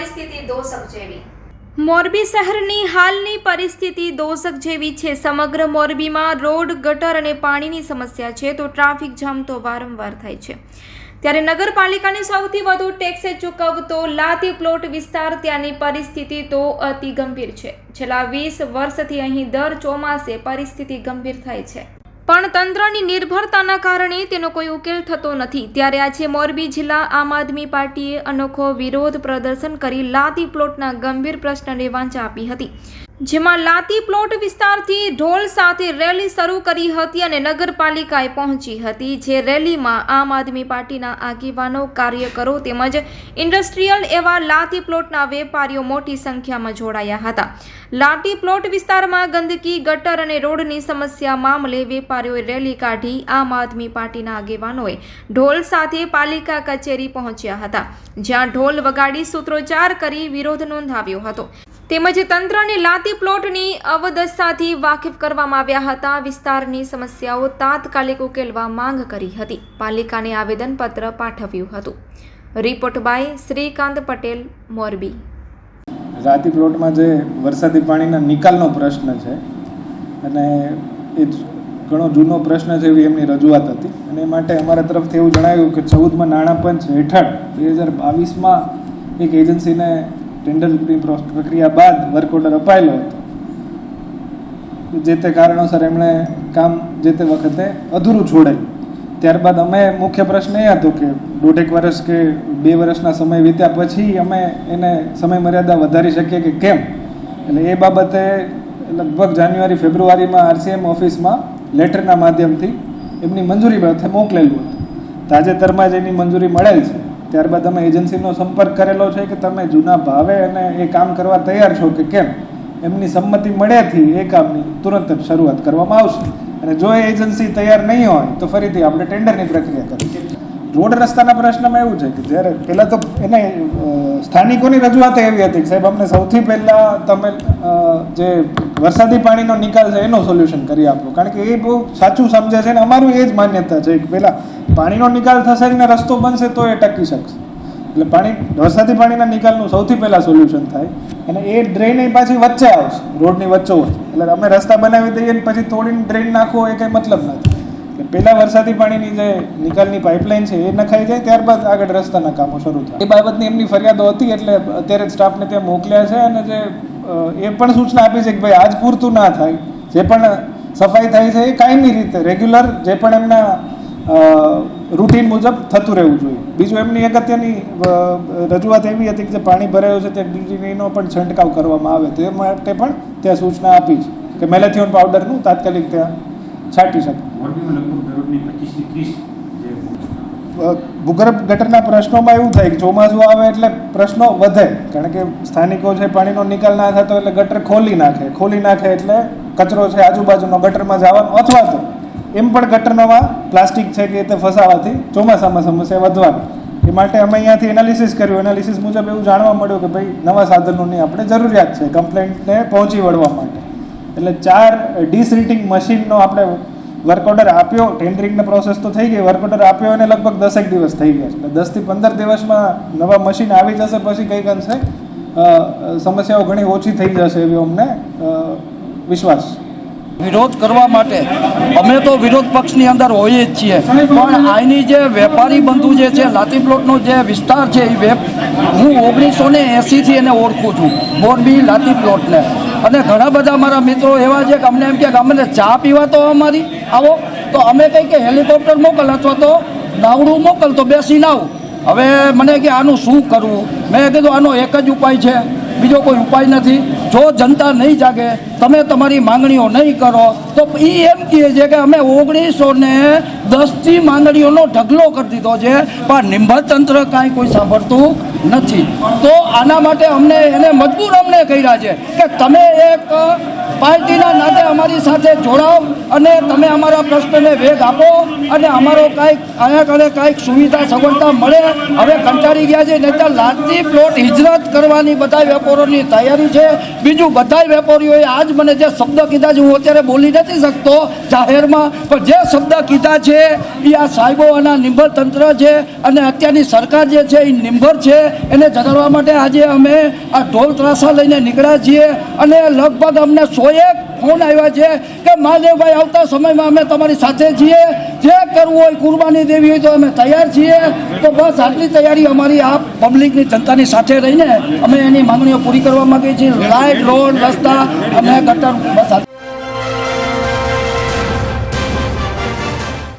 પરિસ્થિતિ દોષક જેવી. મોરબી શહેરની હાલની પરિસ્થિતિ દોષક જેવી છે. સમગ્ર મોરબીમાં રોડ, ગટર અને પાણીની સમસ્યા છે તો ટ્રાફિક જામ તો વારંવાર થાય છે. ત્યારે નગરપાલિકાને સૌથી વધુ ટેક્સ ચૂકવતો લાતી પ્લોટ વિસ્તાર ત્યાંની પરિસ્થિતિ તો અતિ ગંભીર છે. છેલ્લા વીસ વર્ષથી અહીં દર ચોમાસે પરિસ્થિતિ ગંભીર થાય છે. પણ તંત્રની નિર્ભરતાના કારણે તેનો કોઈ ઉકેલ થતો નથી. ત્યારે આજે મોરબી જિલ્લા આમ આદમી પાર્ટીએ અનોખો વિરોધ પ્રદર્શન કરી લાતી પ્લોટના ગંભીર પ્રશ્નને વાંચા આપી હતી. જેમાં લાતી પ્લોટ વિસ્તારથી ઢોલ સાથે રેલી શરૂ કરી હતી અને નગરપાલિકાએ પહોંચી હતી, જે રેલીમાં આમ આદમી પાર્ટીના આગેવાનો, કાર્યકરો તેમજ ઇન્ડસ્ટ્રીયલ એવા લાતી પ્લોટના વેપારીઓ મોટી સંખ્યામાં જોડાયા હતા. લાતી પ્લોટ વિસ્તારમાં ગંદકી, ગટર અને રોડની સમસ્યા મામલે વેપારીઓએ રેલી કાઢી આમ આદમી પાર્ટીના આગેવાનોએ ઢોલ સાથે પાલિકા કચેરી પહોંચ્યા હતા, જ્યાં ઢોલ વગાડી સૂત્રોચ્ચાર કરી વિરોધ નોંધાવ્યો હતો. તેમજ તંત્રને લાતી પ્લોટની અવદસ્થાથી વાકેફ કરવામાં આવ્યા હતા. વિસ્તારની સમસ્યાઓ તાત્કાલિક ઉકેલવા માંગ કરી હતી. પાલિકાને આવેદનપત્ર પાઠવ્યું હતું. Report by Shrikant Patel, Morbi. રાતી પ્લોટમાં જે વરસાદી પાણીના નિકાલનો પ્રશ્ન છે અને એ ઘણો જૂનો પ્રશ્ન છે એવી એમની રજૂઆત હતી. અને એ માટે અમારા તરફથી એવું જણાવ્યું કે ચૌદમાં નાણાં પંચ હેઠળ બે હજાર બાવીસમાં એક એજન્સીને ટેન્ડરની પ્રક્રિયા બાદ વર્ક ઓર્ડર અપાયેલો હતો. જે તે કારણોસર એમણે કામ જે તે વખતે અધૂરું છોડેલું ત્યારબાદ અમે મુખ્ય પ્રશ્ન એ હતો કે દોઢેક વર્ષ કે બે વર્ષના સમય વીત્યા પછી અમે એને સમય મર્યાદા વધારી શકીએ કે કેમ? એટલે એ બાબતે લગભગ જાન્યુઆરી, ફેબ્રુઆરીમાં આરસીએમ ઓફિસમાં લેટરના માધ્યમથી એમની મંજૂરી મોકલેલું હતું. તાજેતરમાં જ એની મંજૂરી મળેલ છે. ત્યારબાદ અમે એજન્સીનો સંપર્ક કરેલો છે કે તમે જૂના ભાવે અને એ કામ કરવા તૈયાર છો કે કેમ? એમની સંમતિ મળ્યાથી એ કામની તુરંત જ શરૂઆત કરવામાં આવશે. અને જો એ એજન્સી તૈયાર નહીં હોય, તો ફરીથી આપણે ટેન્ડરની પ્રક્રિયા કરીશું. રોડ રસ્તાના પ્રશ્નમાં એવું છે કે જ્યારે પહેલાં તો એને સ્થાનિકોની રજૂઆત એવી હતી કે સાહેબ, અમને સૌથી પહેલાં તમે જે વરસાદી પાણીનો નિકાલ છે એનો સોલ્યુશન કરી આપો. કારણ કે એ બહુ સાચું સમજે છે અને અમારું એ જ માન્યતા છે કે પહેલાં પાણીનો નિકાલ થશે ને રસ્તો બનશે તો એ ટકી શકશે. એટલે પાણી, વરસાદી પાણીના નિકાલનું સૌથી પહેલાં સોલ્યુશન થાય અને એ ડ્રેન એ પાછી વચ્ચે આવશે, રોડની વચ્ચો એટલે અમે રસ્તા બનાવી દઈએ ને પછી તોડીને ડ્રેન નાખવો એ કંઈ મતલબ નથી. એટલે પહેલાં વરસાદી પાણીની જે નિકાલની પાઇપલાઇન છે એ નખાઈ જાય, ત્યારબાદ આગળ રસ્તાના કામો શરૂ થાય. એ બાબતની એમની ફરિયાદો હતી એટલે અત્યારે સ્ટાફને ત્યાં મોકલ્યા છે અને જે એ પણ સૂચના આપી છે કે ભાઈ આજ પૂરતું ના થાય. જે પણ સફાઈ થાય છે એ કાયમી રીતે રેગ્યુલર જે પણ એમના રૂટીન મુજબ થતું રહેવું જોઈએ. બીજું એમની અગત્યની રજૂઆત એવી હતી કે જે પાણી ભરાયું છે તે ડીટીનો પણ છંટકાવ કરવામાં આવે. તે માટે પણ ત્યાં સૂચના આપી છે કે મેલેથિયોન પાવડરનું તાત્કાલિક ત્યાં છાંટી શકે. ભૂગર્ભ ગટરના પ્રશ્નોમાં એવું થાય કે ચોમાસું આવે એટલે પ્રશ્નો વધે. કારણ કે સ્થાનિકો છે પાણીનો નિકાલ ના થતો એટલે ગટર ખોલી નાખે. ખોલી નાખે એટલે કચરો છે આજુબાજુનો ગટરમાં જવાનો અથવા તો એમ પણ ગટરનોમાં પ્લાસ્ટિક છે કે તે ફસાવાથી ચોમાસામાં સમસ્યા વધવાની. એ માટે અમે અહીંયાથી એનાલિસિસ કર્યું. એનાલિસિસ મુજબ એવું જાણવા મળ્યું કે ભાઈ, નવા સાધનોની આપણે જરૂરિયાત છે કમ્પ્લેન્ટને પહોંચી વળવા માટે. એટલે ચાર ડિસરીટિંગ મશીનનો આપણે વર્ક ઓર્ડર આપ્યો. ટેન્ડરિંગની પ્રોસેસ તો થઈ ગઈ. વર્ક ઓર્ડર આપ્યો અને લગભગ દસેક દિવસ થઈ ગયા એટલે દસથી પંદર દિવસમાં નવા મશીન આવી જશે પછી કંઈક અંશે સમસ્યાઓ ઘણી ઓછી થઈ જશે એવી અમને વિશ્વાસ છે. વિરોધ કરવા માટે. અમે તો વિરોધ પક્ષની અંદર હોઈએ જ છીએ. પણ અહીંની જે વેપારી બંધુ જે છે, લાતી પ્લોટનો જે વિસ્તાર છે એ વેપ, હું ઓગણીસો ને એંસીથી એને ઓળખું છું, મોરબી લાતી પ્લોટને. અને ઘણા બધા મારા મિત્રો એવા છે કે અમને એમ કે અમને ચા પીવા તો અમારી, આવો. તો અમે કંઈ કે હેલિકોપ્ટર મોકલ અથવા તો નાવડું મોકલ તો બેસી નાવ હવે મને કે આનું શું કરવું? મેં કીધું આનો એક જ ઉપાય છે. બીજો કોઈ ઉપાય નથી. જો જનતા નહીં જાગે તમે તમારી માંગણીઓ નહીં કરો, તો એ એમ કહે છે કે અમે ઓગણીસો ને દસથી માંગણીઓનો ઢગલો કરી દીધો છે, પણ નિંબા તંત્ર કાંઈ કોઈ સાંભળતું નથી. તો આના માટે અમને એને મજબૂર અમને કર્યા છે કે તમે એક પાર્ટીના નાતે અમારી સાથે જોડાવ અને તમે અમારા પ્રશ્નને વેગ આપો અને અમારો કાંઈક અહીંયા કરે કાંઈક સુવિધા સગવડતા મળે. હવે કંટાળી ગયા છે નહીં તો લાલજી પ્લોટ હિજરત કરવાની બધા વેપારોની તૈયારી છે. બીજું બધા વેપારીઓએ આજ મને જે શબ્દ કીધા છે, હું અત્યારે બોલી નથી શકતો જાહેરમાં, પણ જે શબ્દ કીધા છે એ આ સાહેબો અને નિર્ભર તંત્ર છે અને અત્યારની સરકાર જે છે એ નિર્ભર છે. એને જગાડવા માટે આજે અમે આ ઢોલ ત્રાસા લઈને નીકળ્યા છીએ અને લગભગ અમને સોએક ફોન આવ્યા છે કે, મહાદેવભાઈ, આવતા સમયમાં અમે તમારી સાથે છીએ. જે કરવું હોય કુરબાની દેવી હોય તો અમે તૈયાર છીએ. તો બસ આટલી તૈયારી અમારી આ પબ્લિકની જનતાની સાથે રહીને અમે એની માંગણીઓ પૂરી કરવા માંગીએ છીએ. લાઇટ રોડ રસ્તા અને ગટર બસ